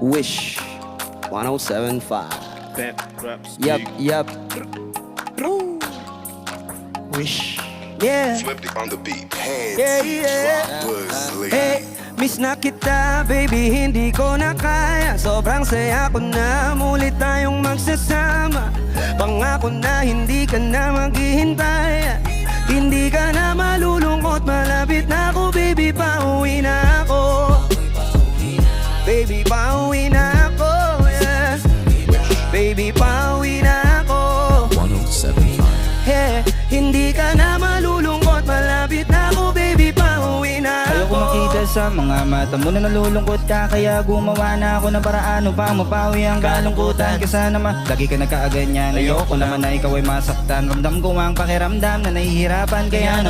Wish 1075. Pep raps. Yup, yup. Wish. Yeah. Flip it on the beat. Hands Yeah, yeah. lit. Hey, miss na kita, baby, hindi ko na kaya Sobrang saya ko na, mulit tayong magsasama Pangako na hindi ka na maghihintay Baby, pauwi na ako, yeah. Baby, pauwi na ako. 1075. Yeah, hindi ka na malulungkot Malapit na ako, baby, pauwi na Ayoko ako. makita sa mga mata mo na nalulungkot ka Kaya gumawa na ako ng paraan upang mapawi ang kalungkutan Kasi naman, lagi ka nagkaaganyan Ayoko naman na. ikaw ay masaktan. Ramdam ko ang pakiramdam na nahihirapan Kaya naman